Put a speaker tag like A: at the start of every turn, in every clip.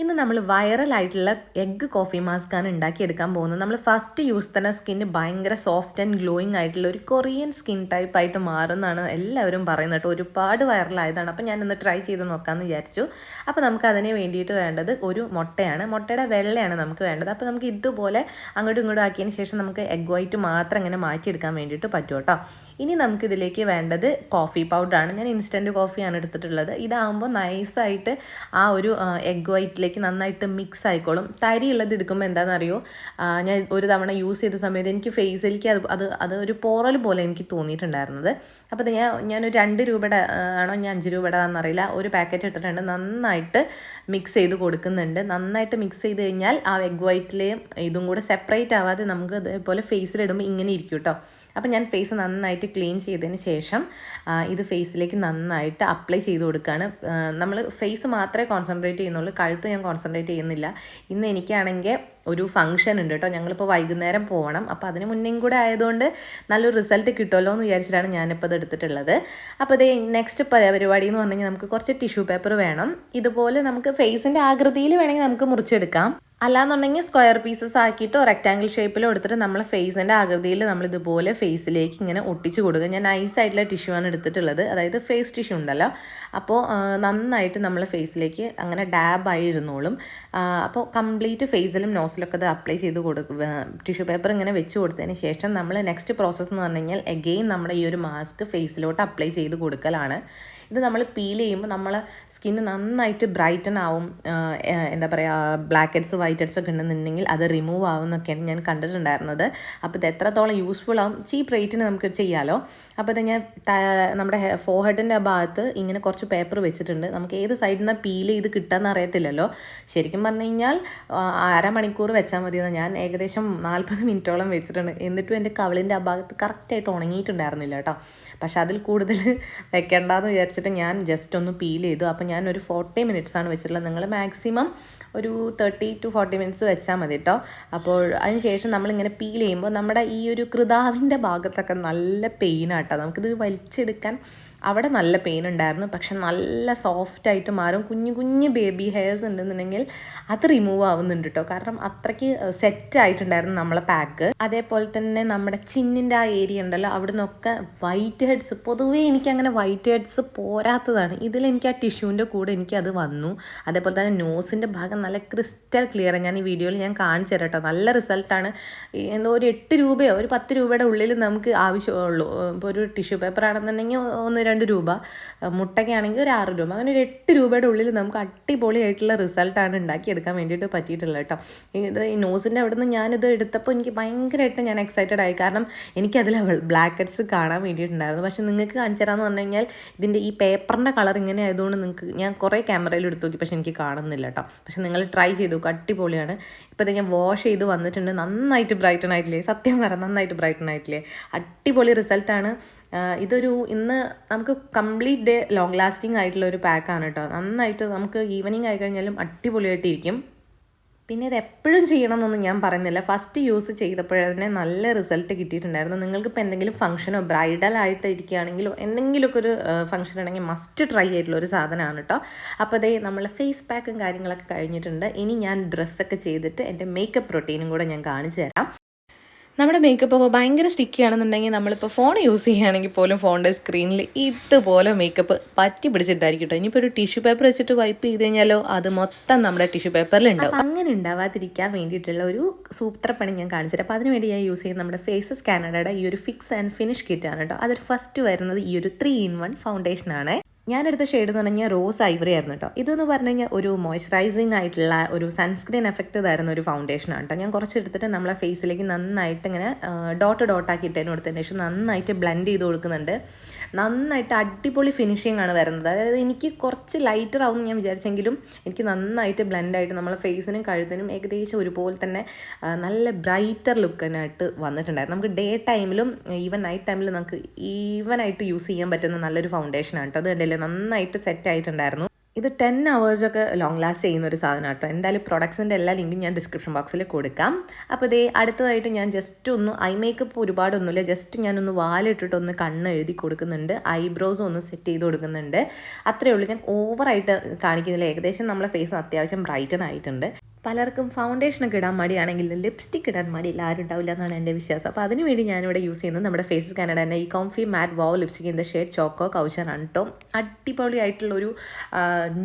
A: ഇന്ന് നമ്മൾ വൈറലായിട്ടുള്ള egg coffee mask ആണ് ഉണ്ടാക്കിയെടുക്കാൻ പോകുന്നത്. നമ്മൾ ഫസ്റ്റ് യൂസ് തന്നെ സ്കിന്ന് ഭയങ്കര സോഫ്റ്റ് ആൻഡ് ഗ്ലോയിങ് ആയിട്ടുള്ള ഒരു കൊറിയൻ സ്കിൻ ടൈപ്പ് ആയിട്ട് മാറുമെന്നാണ് എല്ലാവരും പറയുന്നത് കേട്ടോ. ഒരുപാട് വൈറലായതാണ്. അപ്പോൾ ഞാൻ ട്രൈ ചെയ്ത് നോക്കാമെന്ന് വിചാരിച്ചു. അപ്പോൾ നമുക്ക് അതിന് വേണ്ടിയിട്ട് വേണ്ടത് ഒരു മുട്ടയാണ്. മുട്ടയുടെ വെള്ളയാണ് നമുക്ക് വേണ്ടത്. അപ്പോൾ നമുക്ക് ഇതുപോലെ അങ്ങോട്ടും ഇങ്ങോട്ടും ആക്കിയതിന് ശേഷം നമുക്ക് എഗ് വൈറ്റ് മാത്രം ഇങ്ങനെ മാറ്റിയെടുക്കാൻ വേണ്ടിയിട്ട് പറ്റും കേട്ടോ. ഇനി നമുക്ക് ഇതിലേക്ക് വേണ്ടത് കോഫി പൗഡറാണ് ഞാൻ ഇൻസ്റ്റന്റ് കോഫിയാണ് എടുത്തിട്ടുള്ളത്. ഇതാകുമ്പോൾ നൈസായിട്ട് ആ ഒരു എഗ് വൈറ്റിലേക്ക് നന്നായിട്ട് മിക്സ് ആയിക്കോളും. തരി ഉള്ളത് എടുക്കുമ്പോൾ എന്താണെന്നറിയോ ഞാൻ ഒരു തവണ യൂസ് ചെയ്ത സമയത്ത് എനിക്ക് ഫേസിലേക്ക് അത് അത് അത് ഒരു പോറൽ പോലെ എനിക്ക് തോന്നിയിട്ടുണ്ടായിരുന്നത്. അപ്പോൾ അത് ഞാൻ ഞാനൊരു രണ്ട് രൂപയുടെ ആണോ ഞാൻ അഞ്ച് രൂപയുടെ ആണെന്നറിയില്ല ഒരു പാക്കറ്റ് ഇട്ടിട്ടുണ്ട്. നന്നായിട്ട് മിക്സ് ചെയ്ത് കൊടുക്കുന്നുണ്ട്. നന്നായിട്ട് മിക്സ് ചെയ്ത് കഴിഞ്ഞാൽ ആ എഗ് വൈറ്റിലെയും ഇതും കൂടെ സെപ്പറേറ്റ് ആവാതെ നമുക്ക് ഇതേപോലെ ഫേസിലിടുമ്പോൾ ഇങ്ങനെ ഇരിക്കും കേട്ടോ അപ്പോൾ ഞാൻ ഫേസ് നന്നായിട്ട് ക്ലീൻ ചെയ്തതിന് ശേഷം ഇത് ഫേസിലേക്ക് നന്നായിട്ട് അപ്ലൈ ചെയ്ത് കൊടുക്കുകയാണ് നമ്മൾ ഫേസ് മാത്രമേ കോൺസെൻട്രേറ്റ് ചെയ്യുന്നുള്ളൂ. കഴുത്ത് ഞാൻ കോൺസെൻട്രേറ്റ് ചെയ്യുന്നില്ല. ഇന്ന് എനിക്കാണെങ്കിൽ ഒരു ഫംഗ്ഷൻ ഉണ്ട് കേട്ടോ ഞങ്ങളിപ്പോൾ വൈകുന്നേരം പോകണം അപ്പോൾ അതിന് മുന്നേയും കൂടെ ആയതുകൊണ്ട് നല്ലൊരു റിസൾട്ട് കിട്ടുമല്ലോ എന്ന് വിചാരിച്ചിട്ടാണ് ഞാനിപ്പോൾ ഇത് എടുത്തിട്ടുള്ളത്. അപ്പോൾ ഇത് നെക്സ്റ്റ് പരിപാടി എന്ന് പറഞ്ഞു നമുക്ക് കുറച്ച് ടിഷ്യൂ പേപ്പർ വേണം. ഇതുപോലെ നമുക്ക് ഫേസിന്റെ ആകൃതിയിൽ വേണമെങ്കിൽ നമുക്ക് മുറിച്ചെടുക്കാം. അല്ലാന്നുണ്ടെങ്കിൽ സ്ക്വയർ പീസസ് ആക്കിയിട്ടോ റെക്റ്റാങ്കിൾ ഷേപ്പിലോ എടുത്തിട്ട് നമ്മളെ ഫേസിന്റെ ആകൃതിയിൽ നമ്മൾ ഇതുപോലെ ഫേസിലേക്ക് ഇങ്ങനെ ഒട്ടിച്ച് കൊടുക്കുക. ഞാൻ നൈസ് ആയിട്ടുള്ള ടിഷ്യൂ ആണ് എടുത്തിട്ടുള്ളത്. അതായത് ഫേസ് ടിഷ്യൂ ഉണ്ടല്ലോ. അപ്പോൾ നന്നായിട്ട് നമ്മളെ ഫേസിലേക്ക് അങ്ങനെ ഡാബായി ഇരുന്നോളും. അപ്പോൾ കംപ്ലീറ്റ് ഫേസിലും നോസിലൊക്കെ അത് അപ്ലൈ ചെയ്ത് കൊടുക്കുക ടിഷ്യൂ പേപ്പർ ഇങ്ങനെ വെച്ച് കൊടുത്തതിന് ശേഷം നമ്മൾ നെക്സ്റ്റ് പ്രോസസ്സ് എന്ന് പറഞ്ഞു കഴിഞ്ഞാൽ എഗെയിൻ നമ്മൾ ഈ ഒരു മാസ്ക് ഫേസിലോട്ട് അപ്ലൈ ചെയ്ത് കൊടുക്കലാണ്. ഇത് നമ്മൾ പീൽ ചെയ്യുമ്പോൾ നമ്മൾ സ്കിന്ന് നന്നായിട്ട് ബ്രൈറ്റൺ ആവും എന്താ പറയുക ബ്ലാക്ക് ഹെഡ്സ് വൈറ്റ് ഹെഡ്സ് ഒക്കെ ഉണ്ടെന്നുണ്ടെങ്കിൽ അത് റിമൂവ് ആവും എന്നൊക്കെയാണ് ഞാൻ കണ്ടിട്ടുണ്ടായിരുന്നത്. അപ്പോൾ ഇത് എത്രത്തോളം യൂസ്ഫുൾ ആവും ചീപ്പ് റേറ്റിന് നമുക്ക് ചെയ്യാമല്ലോ അപ്പോൾ ഇത് ഞാൻ നമ്മുടെ ഫോഹെഡിന്റെ ഭാഗത്ത് ഇങ്ങനെ കുറച്ച് പേപ്പർ വെച്ചിട്ടുണ്ട്. നമുക്ക് ഏത് സൈഡിൽ നിന്ന് പീൽ ചെയ്ത് കിട്ടുക അറിയത്തില്ലല്ലോ. ശരിക്കും പറഞ്ഞു കഴിഞ്ഞാൽ അരമണിക്കൂർ വെച്ചാൽ മതി എന്ന് ഞാൻ ഏകദേശം നാൽപ്പത് മിനിറ്റോളം വെച്ചിട്ടുണ്ട്. എന്നിട്ടും എന്റെ കവളിന്റെ ആ ഭാഗത്ത് കറക്റ്റായിട്ട് ഉണങ്ങിയിട്ടുണ്ടായിരുന്നില്ല കേട്ടോ. പക്ഷെ അതിൽ കൂടുതൽ വെക്കേണ്ടെന്ന് വിചാരിച്ചിട്ട് ഞാൻ ജസ്റ്റ് ഒന്ന് പീൽ ചെയ്തു. അപ്പോൾ ഞാൻ ഒരു ഫോർട്ടി മിനിറ്റ്സ് ആണ് വെച്ചിട്ടുള്ളത്. നിങ്ങൾ മാക്സിമം ഒരു തേർട്ടി ടു ഫോർട്ടി മിനിറ്റ്സ് വെച്ചാൽ മതി കേട്ടോ അപ്പോൾ അതിന് ശേഷം നമ്മളിങ്ങനെ പീൽ ചെയ്യുമ്പോൾ നമ്മുടെ ഈ ഒരു കൃതാവിന്റെ ഭാഗത്തൊക്കെ നല്ല പെയിനാട്ടോ നമുക്കിത് വലിച്ചെടുക്കാൻ അവിടെ നല്ല പെയിൻ ഉണ്ടായിരുന്നു. പക്ഷെ നല്ല സോഫ്റ്റ് ആയിട്ട് മാറും. കുഞ്ഞു കുഞ്ഞു ബേബി ഹെയർസ് ഉണ്ടെന്നുണ്ടെങ്കിൽ അത് റിമൂവ് ആവുന്നുണ്ട് കേട്ടോ കാരണം അത്രയ്ക്ക് സെറ്റ് ആയിട്ടുണ്ടായിരുന്നു നമ്മളെ പാക്ക് അതേപോലെ തന്നെ നമ്മുടെ ചിന്നിന്റെ ആ ഏരിയ ഉണ്ടല്ലോ അവിടെ നിന്നൊക്കെ വൈറ്റ് ഹെഡ്സ് പൊതുവേ എനിക്ക് അങ്ങനെ വൈറ്റ് ഹെഡ്സ് പോരാത്തതാണ്. ഇതിൽ എനിക്ക് ആ ടിഷ്യൂവിന്റെ കൂടെ എനിക്ക് അത് വന്നു. അതേപോലെ തന്നെ നോസിന്റെ ഭാഗം നല്ല ക്രിസ്റ്റൽ ക്ലിയർ ഞാൻ ഈ വീഡിയോയിൽ ഞാൻ കാണിച്ചു തരാം കേട്ടോ നല്ല റിസൾട്ടാണ് എന്തോ ഒരു എട്ട് രൂപയോ ഒരു പത്ത് രൂപയുടെ ഉള്ളിൽ നമുക്ക് ആവശ്യമുള്ളൂ. ഇപ്പോൾ ഒരു ടിഷ്യൂ പേപ്പർ ആണെന്നുണ്ടെങ്കിൽ ഒന്ന് രണ്ട് രൂപ മുട്ടയ്ക്കാണെങ്കിൽ ഒരു ആറ് രൂപ. അങ്ങനെ ഒരു എട്ട് രൂപയുടെ ഉള്ളിൽ നമുക്ക് അടിപൊളിയായിട്ടുള്ള റിസൾട്ടാണ് ഉണ്ടാക്കിയെടുക്കാൻ വേണ്ടിയിട്ട് പറ്റിയിട്ടുള്ളത് കേട്ടോ ഇത് ഈ നോസിന്റെ അവിടെ നിന്ന് ഞാനിത് എടുത്തപ്പോൾ എനിക്ക് ഭയങ്കരമായിട്ട് ഞാൻ എക്സൈറ്റഡ് ആയി. കാരണം എനിക്കതിൽ ബ്ലാക്ക് ഹെഡ്സ് കാണാൻ വേണ്ടിയിട്ടുണ്ടായിരുന്നു. പക്ഷേ നിങ്ങൾക്ക് കാണിച്ചു തരാമെന്ന് പറഞ്ഞു കഴിഞ്ഞാൽ ഇതിന്റെ ഈ പേപ്പറിന്റെ കളർ ഇങ്ങനെ ആയതുകൊണ്ട് നിങ്ങൾക്ക് ഞാൻ കുറേ ക്യാമറയിൽ എടുത്തു നോക്കി. പക്ഷെ എനിക്ക് കാണുന്നില്ല കേട്ടോ പക്ഷേ നിങ്ങൾ ട്രൈ ചെയ്തു അടിപൊളിയാണ്. ഇപ്പോൾ ഞാൻ വാഷ് ചെയ്ത് വന്നിട്ടുണ്ട്. നന്നായിട്ട് ബ്രൈറ്റൺ ആയിട്ടില്ലേ? സത്യം പറ നന്നായിട്ട് ബ്രൈറ്റൺ ആയിട്ടില്ലേ? അടിപൊളി റിസൾട്ടാണ് ഇതൊരു ഇന്ന് നമുക്ക് കംപ്ലീറ്റ് ഡേ ലോങ് ലാസ്റ്റിംഗ് ആയിട്ടുള്ള ഒരു പാക്കാണ് കേട്ടോ നന്നായിട്ട് നമുക്ക് ഈവനിങ് ആയി കഴിഞ്ഞാലും അടിപൊളിയായിട്ടിരിക്കും. പിന്നെ ഇത് എപ്പോഴും ചെയ്യണമെന്നൊന്നും ഞാൻ പറയുന്നില്ല. ഫസ്റ്റ് യൂസ് ചെയ്തപ്പോഴതിനെ നല്ല റിസൾട്ട് കിട്ടിയിട്ടുണ്ടായിരുന്നു. നിങ്ങൾക്കിപ്പോൾ എന്തെങ്കിലും ഫംഗ്ഷനോ ബ്രൈഡൽ ആയിട്ട് ഇരിക്കുകയാണെങ്കിലോ എന്തെങ്കിലുമൊക്കെ ഒരു ഫംഗ്ഷൻ ഉണ്ടെങ്കിൽ മസ്റ്റ് ട്രൈ ആയിട്ടുള്ള ഒരു സാധനമാണ് കേട്ടോ അപ്പോൾ അതേ നമ്മളെ ഫേസ് പാക്കും കാര്യങ്ങളൊക്കെ കഴിഞ്ഞിട്ടുണ്ട്. ഇനി ഞാൻ ഡ്രസ്സൊക്കെ ചെയ്തിട്ട് എന്റെ മേക്കപ്പ് റൊട്ടീനും കൂടെ ഞാൻ കാണിച്ചു തരാം. നമ്മുടെ മേക്കപ്പ് ഒക്കെ ഭയങ്കര സ്റ്റിക്കി ആണെന്നുണ്ടെങ്കിൽ നമ്മളിപ്പോൾ ഫോൺ യൂസ് ചെയ്യുകയാണെങ്കിൽ പോലും ഫോണിന്റെ സ്ക്രീനിൽ ഇതുപോലെ മേക്കപ്പ് പറ്റി പിടിച്ചിട്ടായിരിക്കും കേട്ടോ ഇനിയിപ്പോൾ ഒരു ടിഷ്യൂ പേപ്പർ വെച്ചിട്ട് വൈപ്പ് ചെയ്ത് കഴിഞ്ഞാലോ അത് മൊത്തം നമ്മുടെ ടിഷ്യൂ പേപ്പറിൽ ഉണ്ടാവും. അങ്ങനെ ഉണ്ടാവാതിരിക്കാൻ വേണ്ടിയിട്ടുള്ള ഒരു സൂത്രപ്പണി ഞാൻ കാണിച്ചിട്ട് അപ്പോൾ അതിനുവേണ്ടി ഞാൻ യൂസ് ചെയ്യുന്ന നമ്മുടെ ഫേസസ് കാനഡയുടെ ഈ ഒരു ഫിക്സ് ആൻഡ് ഫിനിഷ് കിറ്റാണ് കേട്ടോ അതിൽ ഫസ്റ്റ് വരുന്നത് ഈ ഒരു ത്രീ ഇൻ വൺ ഫൗണ്ടേഷനാണ് ഞാനെടുത്ത ഷെയ്ഡ് എന്ന് പറഞ്ഞാൽ റോസ് ഐവറി ആയിരുന്നു കേട്ടോ ഇതെന്ന് പറഞ്ഞു കഴിഞ്ഞാൽ ഒരു മോയ്സ്ചറൈസിങ് ആയിട്ടുള്ള ഒരു സൺസ്ക്രീൻ എഫക്റ്റ് തരുന്ന ഒരു ഫൗണ്ടേഷൻ ആണ് കേട്ടോ ഞാൻ കുറച്ച് എടുത്തിട്ട് നമ്മളെ ഫേസിലേക്ക് നന്നായിട്ട് ഇങ്ങനെ ഡോട്ട് ഡോട്ട് ആക്കി ഇട്ടതിന് കൊടുത്തതിന് ശേഷം നന്നായിട്ട് ബ്ലെൻഡ് ചെയ്ത് കൊടുക്കുന്നുണ്ട്. നന്നായിട്ട് അടിപൊളി ഫിനിഷിംഗ് ആണ് വരുന്നത്. അതായത് എനിക്ക് കുറച്ച് ലൈറ്റർ ആവും ഞാൻ വിചാരിച്ചെങ്കിലും എനിക്ക് നന്നായിട്ട് ബ്ലെൻഡായിട്ട് നമ്മളെ ഫേസിനും കഴുത്തിനും ഏകദേശം ഒരുപോലെ തന്നെ നല്ല ബ്രൈറ്റർ ലുക്കിനായിട്ട് വന്നിട്ടുണ്ടായിരുന്നു. നമുക്ക് ഡേ ടൈമിലും ഈവൻ നൈറ്റ് ടൈമിലും നമുക്ക് ഈവനായിട്ട് യൂസ് ചെയ്യാൻ പറ്റുന്ന നല്ലൊരു ഫൗണ്ടേഷൻ ആണ് കേട്ടോ അത് നന്നായിട്ട് സെറ്റ് ആയിട്ടുണ്ടായിരുന്നു. ഇത് ടെൻ ഒക്കെ ലോങ് ലാസ്റ്റ് ചെയ്യുന്ന ഒരു സാധനം കേട്ടോ എന്തായാലും പ്രൊഡക്ട്സിന്റെ എല്ലാ ലിങ്കും ഞാൻ ഡിസ്ക്രിപ്ഷൻ ബോക്സിൽ കൊടുക്കാം. അപ്പോൾ ഇതേ അടുത്തതായിട്ട് ഞാൻ ജസ്റ്റ് ഒന്ന് ഐ മേക്കപ്പ് ഒരുപാടൊന്നുമില്ല. ജസ്റ്റ് ഞാനൊന്ന് വാലിട്ടിട്ട് ഒന്ന് കണ്ണ് എഴുതി കൊടുക്കുന്നുണ്ട്. ഐബ്രോസും ഒന്ന് സെറ്റ് ചെയ്ത് കൊടുക്കുന്നുണ്ട്. അത്രയേ ഉള്ളൂ. ഞാൻ ഓവറായിട്ട് കാണിക്കുന്നില്ല. ഏകദേശം നമ്മളെ ഫേസ് അത്യാവശ്യം ബ്രൈറ്റൺ ആയിട്ടുണ്ട്. പലർക്കും ഫൗണ്ടേഷനൊക്കെ ഇടാൻ മടിയാണെങ്കിൽ ലിപ്സ്റ്റിക് ഇടാൻ മടിയില്ല ആരും ഉണ്ടാവില്ല എന്നാണ് എന്റെ വിശ്വാസം. അപ്പോൾ അതിനുവേണ്ടി ഞാനിവിടെ യൂസ് ചെയ്യുന്നത് നമ്മുടെ ഫേസ് കാനഡ തന്നെ. ഈ comfy matte wow lipstick in the shade choco കൗച്ചറാണ് കേട്ടോ അടിപൊളിയായിട്ടുള്ളൊരു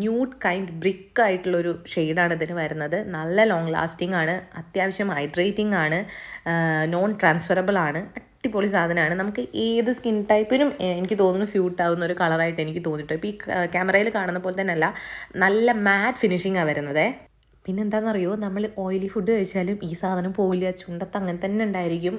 A: ന്യൂഡ് കൈൻഡ് ബ്രിക്ക് ആയിട്ടുള്ളൊരു ഷെയ്ഡാണ് ഇതിന് വരുന്നത്. നല്ല ലോങ് ലാസ്റ്റിംഗ് ആണ് അത്യാവശ്യം ഹൈഡ്രേറ്റിംഗ് ആണ് നോൺ ട്രാൻസ്ഫറബിൾ ആണ്. അടിപൊളി സാധനമാണ്. നമുക്ക് ഏത് സ്കിൻ ടൈപ്പിനും എനിക്ക് തോന്നുന്നു സ്യൂട്ട് ആവുന്ന ഒരു കളറായിട്ട് എനിക്ക് തോന്നിട്ടോ ഇപ്പോൾ ഈ ക്യാമറയിൽ കാണുന്ന പോലെ തന്നെ അല്ല നല്ല മാറ്റ് ഫിനിഷിങ്ങാണ് വരുന്നത്. പിന്നെ എന്താണെന്നറിയോ നമ്മൾ ഓയിലി ഫുഡ് കഴിച്ചാലും ഈ സാധനം പോവില്ല ചുണ്ടത്ത് അങ്ങനെ തന്നെ ഉണ്ടായിരിക്കും.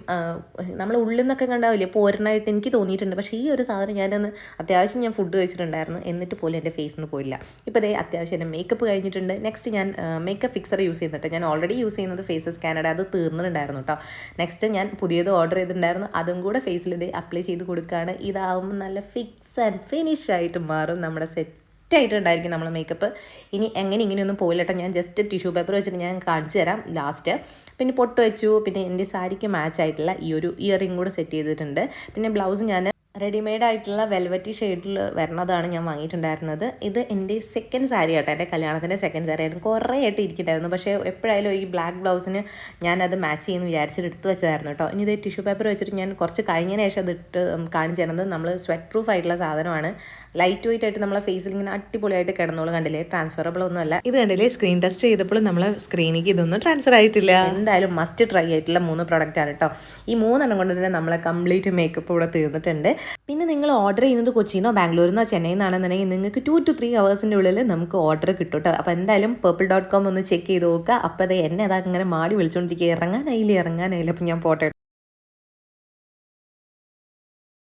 A: നമ്മൾ ഉള്ളിൽ നിന്നൊക്കെ കണ്ടാവില്ലേ? പോരനായിട്ട് എനിക്ക് തോന്നിയിട്ടുണ്ട്. പക്ഷേ ഈ ഒരു സാധനം ഞാനൊന്ന് അത്യാവശ്യം ഞാൻ ഫുഡ് കഴിച്ചിട്ടുണ്ടായിരുന്നു. എന്നിട്ട് പോലും എന്റെ ഫേസിൽ നിന്ന് പോയില്ല. ഇപ്പോൾ അതേ അത്യാവശ്യം എന്റെ മേക്കപ്പ് കഴിഞ്ഞിട്ടുണ്ട്. നെക്സ്റ്റ് ഞാൻ മേക്കപ്പ് ഫിക്സർ യൂസ് ചെയ്യുന്നുണ്ട്. ഞാൻ ഓൾറെഡി യൂസ് ചെയ്യുന്നത് ഫേസസ് കാനഡ അത് തീർന്നിട്ടുണ്ടായിരുന്നു കേട്ടോ നെക്സ്റ്റ് ഞാൻ പുതിയത് ഓർഡർ ചെയ്തിട്ടുണ്ടായിരുന്നു. അതും കൂടെ ഫേസിൽ ഇത് അപ്ലൈ ചെയ്ത് കൊടുക്കുകയാണ് ഇതാവുമ്പോൾ നല്ല ഫിക്സ് ആൻഡ് ഫിനിഷ് ആയിട്ട് മാറും നമ്മുടെ സെറ്റ് ആയിട്ടുണ്ടായിരിക്കും നമ്മൾ മേക്കപ്പ് ഇനി എങ്ങനെ ഇങ്ങനെയൊന്നും പോയില്ലട്ടോ ഞാൻ ജസ്റ്റ് ടിഷ്യൂ പേപ്പർ വെച്ചിട്ട് ഞാൻ കാണിച്ചു തരാം ലാസ്റ്റ് പിന്നെ പൊട്ട് വെച്ചു. പിന്നെ എന്റെ സാരിക്ക് മാച്ച് ആയിട്ടുള്ള ഈ ഒരു ഇയറിംഗ് കൂടെ സെറ്റ് ചെയ്തിട്ടുണ്ട്. പിന്നെ ബ്ലൗസ് ഞാൻ റെഡിമെയ്ഡ് ആയിട്ടുള്ള വെൽവറ്റി ഷെയ്ഡിൽ വരുന്നതാണ് ഞാൻ വാങ്ങിയിട്ടുണ്ടായിരുന്നത്. ഇത് എന്റെ സെക്കൻഡ് സാരി ആട്ടോ. എന്റെ കല്യാണത്തിന്റെ സെക്കൻഡ് സാരി ആയിരുന്നു. കുറേ ആയിട്ട് ഇരിക്കണ്ടായിരുന്നു. പക്ഷേ എപ്പോഴായാലും ഈ ബ്ലാക്ക് ബ്ലൗസിന് ഞാനത് മാച്ച് ചെയ്യുന്നു വിചാരിച്ചിട്ട് എടുത്ത് വെച്ചതായിരുന്നു കേട്ടോ. ഇനി ഇത് ടിഷ്യൂ പേപ്പർ വെച്ചിട്ട് ഞാൻ കുറച്ച് കഴിഞ്ഞതിന് ശേഷം അത് ഇട്ട് കാണിച്ചു തരുന്നത് നമ്മൾ സ്വെറ്റ് പ്രൂഫ് ആയിട്ടുള്ള സാധനമാണ്. ലൈറ്റ് വെയിറ്റ് ആയിട്ട് നമ്മളെ ഫേസിൽ ഇങ്ങനെ അടിപൊളിയായിട്ട് കിടന്നോളൂ കണ്ടില്ലേ? ട്രാൻസ്ഫറബിൾ ഒന്നും അല്ല
B: ഇത് കണ്ടില്ലേ? സ്ക്രീൻ ടെസ്റ്റ് ചെയ്തപ്പോൾ നമ്മളെ സ്ക്രീനിക്ക് ഇതൊന്നും ട്രാൻസ്ഫർ ആയിട്ടില്ല.
A: എന്തായാലും മസ്റ്റ് ട്രൈ ആയിട്ടുള്ള മൂന്ന് പ്രൊഡക്റ്റാണ് കേട്ടോ. ഈ മൂന്നെണ്ണം കൊണ്ട് തന്നെ നമ്മളെ കംപ്ലീറ്റ് മേക്കപ്പ് ഇവിടെ തീർന്നിട്ടുണ്ട്. പിന്നെ നിങ്ങൾ ഓർഡർ ചെയ്യുന്നത് കൊച്ചിയിൽ നിന്നോ ബാംഗ്ലൂരിൽ നിന്നോ ചെന്നൈയിൽ നിന്നാണെന്നുണ്ടെങ്കിൽ നിങ്ങൾക്ക് ടു ടു ത്രീ ഹവേഴ്സിന്റെ ഉള്ളിൽ നമുക്ക് ഓർഡർ കിട്ടും കേട്ടോ. അപ്പോൾ എന്തായാലും പേർപ്പിൾ ഡോട്ട് കോം ഒന്ന് ചെക്ക് ചെയ്ത് നോക്കുക. അപ്പോൾ അത് എന്നെ അതാ മാടി വിളിച്ചുകൊണ്ടിരിക്കുക ഇറങ്ങാനായില്ല ഇറങ്ങാനായില്ല. അപ്പോൾ ഞാൻ പോട്ടെ.